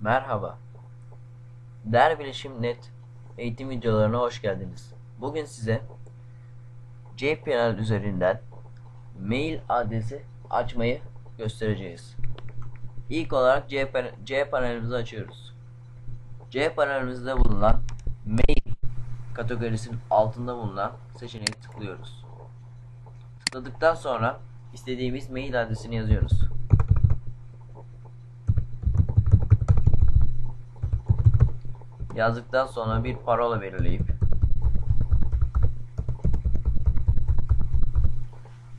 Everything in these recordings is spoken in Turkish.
Merhaba. Bilişim Net eğitim videolarına hoş geldiniz. Bugün size cPanel üzerinden mail adresi açmayı göstereceğiz. İlk olarak cPanel, cPanel'imizi açıyoruz. cPanelimizde bulunan mail kategorisinin altında bulunan seçeneği tıklıyoruz. Tıkladıktan sonra istediğimiz mail adresini yazıyoruz. Yazdıktan sonra bir parola belirleyip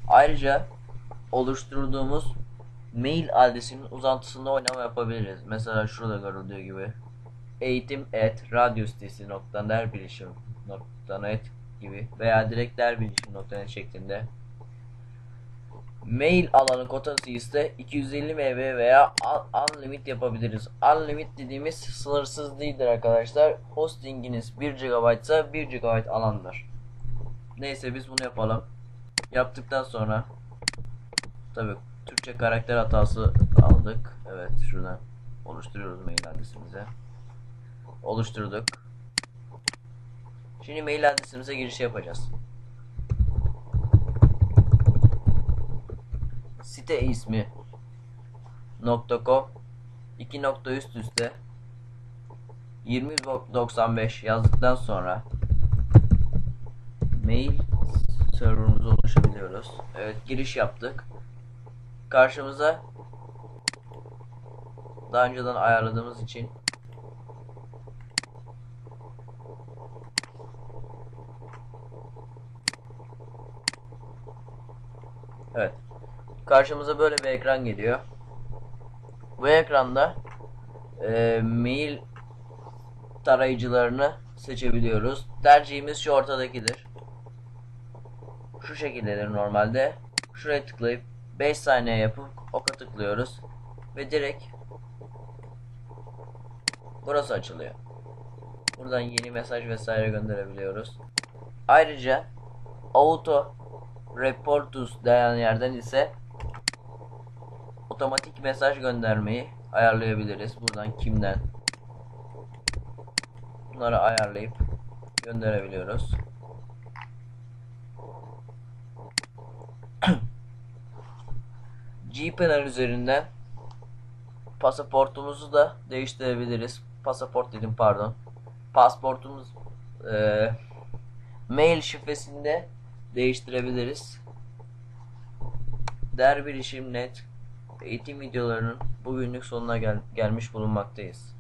ayrıca oluşturduğumuz mail adresinin uzantısında oynama yapabiliriz. Mesela şurada görüldüğü gibi eğitim et radyostesi.derbilişim.net gibi veya direkt derbilişim.net şeklinde Mail alanı kotası ise 250 MB veya un- unlimit yapabiliriz. Unlimit dediğimiz sınırsız değildir arkadaşlar. Hostinginiz 1 GB ise 1 GB alandır. Neyse biz bunu yapalım. Yaptıktan sonra tabi Türkçe karakter hatası aldık. Evet şuradan oluşturuyoruz mail adresimize. Oluşturduk. Şimdi mail adresimize giriş yapacağız. Site ismi .com 2 nokta üst üste 2095 yazdıktan sonra mail serverımıza ulaşabiliyoruz. Evet giriş yaptık. Karşımıza daha önceden ayarladığımız için Evet. Karşımıza böyle bir ekran geliyor. Bu ekranda e, mail tarayıcılarını seçebiliyoruz. Tercihimiz şu ortadakidir. Şu şekildedir normalde. Şuraya tıklayıp 5 saniye yapıp oka tıklıyoruz. Ve direkt burası açılıyor. Buradan yeni mesaj vesaire gönderebiliyoruz. Ayrıca auto reportus denen yerden ise otomatik mesaj göndermeyi ayarlayabiliriz. Buradan kimden bunları ayarlayıp gönderebiliyoruz. Gpanel üzerinden pasaportumuzu da değiştirebiliriz. Pasaport dedim pardon. Pasportumuz e, mail şifresinde değiştirebiliriz. Değer Bilişim Net eğitim videolarının bugünlük sonuna gel gelmiş bulunmaktayız.